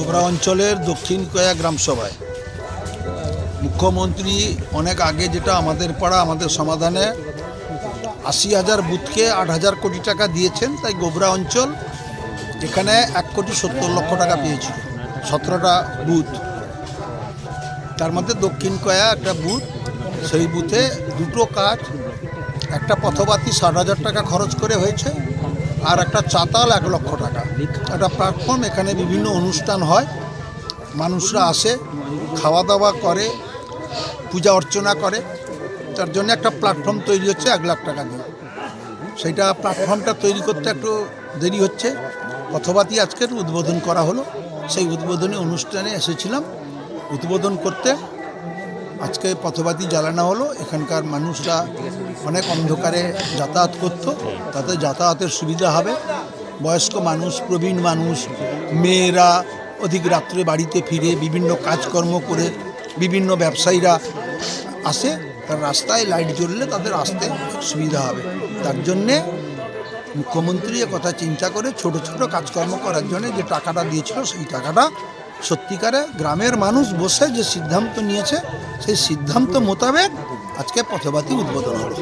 গোবরা অঞ্চলের দক্ষিণ কয়া গ্রাম সভায়। মুখ্যমন্ত্রী অনেক আগে যেটা আমাদের পাড়া, আমাদের সমাধানে আশি হাজার বুথকে আট হাজার কোটি টাকা দিয়েছেন, তাই গোবরা অঞ্চল এখানে এক কোটি সত্তর লক্ষ টাকা পেয়েছিল, সতেরোটা বুথ। তার মধ্যে দক্ষিণ কয়া একটা বুথ, সেই বুথে দুটো কাজ, একটা পথবাতি ষাট হাজার টাকা খরচ করে হয়েছে আর একটা চাতাল এক লক্ষ টাকা। একটা প্ল্যাটফর্ম এখানে বিভিন্ন অনুষ্ঠান হয়। মানুষরা আসে খাওয়া দাওয়া করে, পূজা অর্চনা করে। তার জন্য একটা প্ল্যাটফর্ম তৈরি হচ্ছে এক লাখ টাকা দিয়ে। সেইটা প্ল্যাটফর্মটা তৈরি করতে একটু দেরি হচ্ছে। পথবাতি আজকের উদ্বোধন করা হলো। সেই উদ্বোধনী অনুষ্ঠানে এসেছিলাম। উদ্বোধন করতে আজকে পথবাতি জ্বালানো হলো, এখানকার মানুষরা অনেক অন্ধকারে যাতায়াত করত, তাতে যাতায়াতের সুবিধা হবে। বয়স্ক মানুষ, প্রবীণ মানুষ, মেয়েরা অধিক রাত্রে বাড়িতে ফিরে বিভিন্ন কাজকর্ম করে বিভিন্ন ব্যবসায়ীরা আসে রাস্তায় লাইট জ্বললে তাদের আসতে সুবিধা হবে। তার জন্যে মুখ্যমন্ত্রী কথা চিন্তা করে ছোট ছোট কাজকর্ম করার জন্য যে টাকাটা দিয়েছিল, সেই টাকাটা সত্যিকারে গ্রামের মানুষ বসে যে সিদ্ধান্ত নিয়েছে সেই সিদ্ধান্ত মোতাবেক আজকে পথবাতি উদ্বোধন হলো